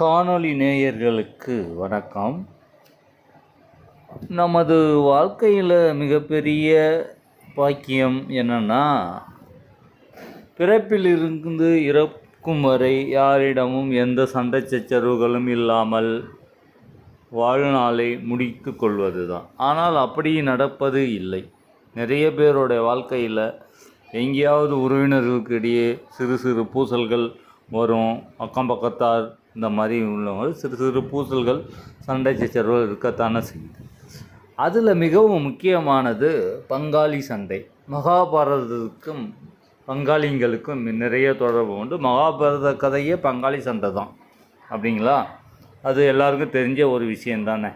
காணொளி நேயர்களுக்கு வணக்கம். நமது வாழ்க்கையில் மிகப்பெரிய பாக்கியம் என்னன்னா பிறப்பிலிருந்து இறக்கும் வரை யாரிடமும் எந்த சண்டை சச்சரவுகளும் இல்லாமல் வாழ்நாளை முடித்து கொள்வது தான் ஆனால் அப்படி நடப்பது இல்லை. நிறைய பேருடைய வாழ்க்கையில் எங்கேயாவது உறவினர்களுக்கு இடையே சிறு சிறு பூசல்கள் வரும். அக்கம் பக்கத்தார் இந்த மாதிரி உள்ளவங்க சிறு சிறு பூசல்கள் சண்டை சச்சரவுகள் இருக்கத்தானே செய்யுது. அதில் மிகவும் முக்கியமானது பங்காளி சண்டை. மகாபாரதத்துக்கும் பங்காளிங்களுக்கும் நிறைய தொடர்பு உண்டு. மகாபாரத கதையே பங்காளி சண்டை தான். அப்படிங்களா? அது எல்லாருக்கும் தெரிஞ்ச ஒரு விஷயம் தானே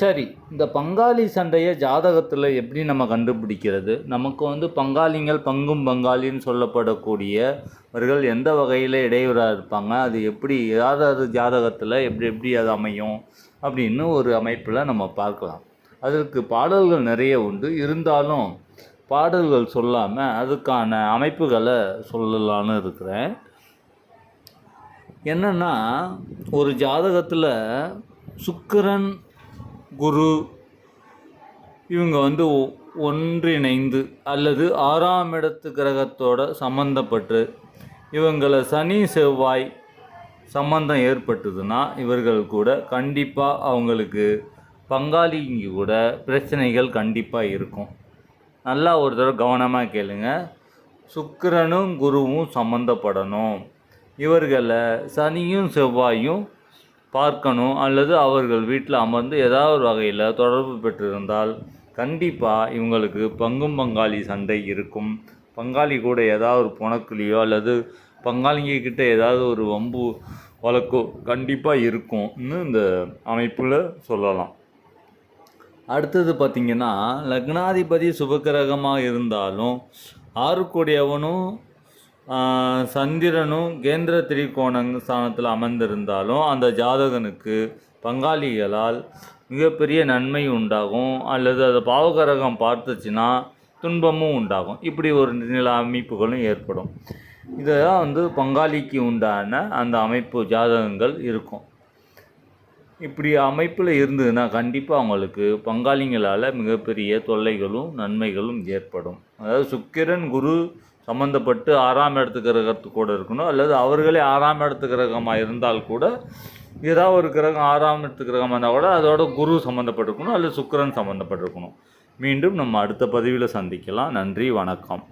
சரி இந்த பங்காளி சண்டையை ஜாதகத்தில் எப்படி நம்ம கண்டுபிடிக்கிறது? நமக்கு வந்து பங்காளிங்கள் பங்கும் பங்காளின்னு சொல்லப்படக்கூடியவர்கள் எந்த வகையில் இடையூறாக இருப்பாங்க? அது எப்படி ஏதாவது ஜாதகத்தில் எப்படி எப்படி அது அமையும்? அப்படின்னு ஒரு அமைப்பில் நம்ம பார்க்கலாம். அதற்கு பாடல்கள் நிறைய உண்டு. இருந்தாலும் பாடல்கள் சொல்லாமல் அதுக்கான அமைப்புகளை சொல்லலான்னு இருக்கிறேன். என்னன்னா ஒரு ஜாதகத்தில் சுக்கிரன் குரு இவங்க வந்து ஒ- ஒன்றிணைந்து அல்லது ஆறாம் இடத்து கிரகத்தோட சம்மந்தப்பட்டு இவங்களை சனி செவ்வாய் சம்பந்தம் ஏற்பட்டதுன்னா இவர்கள் கூட கண்டிப்பாக அவங்களுக்கு பங்காளிங்க கூட பிரச்சனைகள் கண்டிப்பாக இருக்கும். நல்லா ஒரு தடவை கவனமாக கேளுங்க. சுக்கிரனும் குருவும் சம்மந்தப்படணும் இவர்களை சனியும் செவ்வாயும் பார்க்கணும் அல்லது அவர்கள் வீட்டில் அமர்ந்து ஏதாவது ஒரு வகையில் தொடர்பு பெற்றிருந்தால் கண்டிப்பாக இவங்களுக்கு பங்கும் பங்காளி சண்டை இருக்கும். பங்காளி கூட ஏதாவது ஒரு புணக்குலியோ அல்லது பங்காளிங்க கிட்ட ஏதாவது ஒரு வம்பு வழக்கோ கண்டிப்பாக இருக்கும்னு இந்த அமைப்பில் சொல்லலாம். அடுத்தது பார்த்திங்கன்னா லக்னாதிபதி சுபக்கிரகமாக இருந்தாலும் ஆறுக்குடையவனும் ஆஹ், சந்திரனும் கேந்திர திரிகோண ஸ்தானத்தில் அமர்ந்திருந்தாலும் அந்த ஜாதகனுக்கு பங்காளிகளால் மிகப்பெரிய நன்மை உண்டாகும். அல்லது அதை பாவகரகம் பார்த்துச்சுன்னா துன்பமும் உண்டாகும். இப்படி ஒரு நில அமைப்புகளும் ஏற்படும். இதெல்லாம் வந்து பங்காளிக்கு உண்டான அந்த அமைப்பு ஜாதகங்கள் இருக்கும். இப்படி அமைப்பில் இருந்ததுன்னா கண்டிப்பாக அவங்களுக்கு பங்காளிங்களால் மிகப்பெரிய தொல்லைகளும் நன்மைகளும் ஏற்படும். அதாவது சுக்கிரன் குரு சம்மந்தப்பட்டு ஆறாம் இடத்து கிரகத்து கூட இருக்கணும் அல்லது அவர்களே ஆறாம் இடத்து கிரகமாக இருந்தால் கூட ஏதாவது ஒரு கிரகம் ஆறாம் இடத்து கிரகமாக இருந்தால் கூட அதோட குரு சம்மந்தப்பட்டிருக்கணும் அல்லது சுக்கிரன் சம்மந்தப்பட்டிருக்கணும் மீண்டும் நம்ம அடுத்த பதிவில் சந்திக்கலாம். நன்றி வணக்கம்.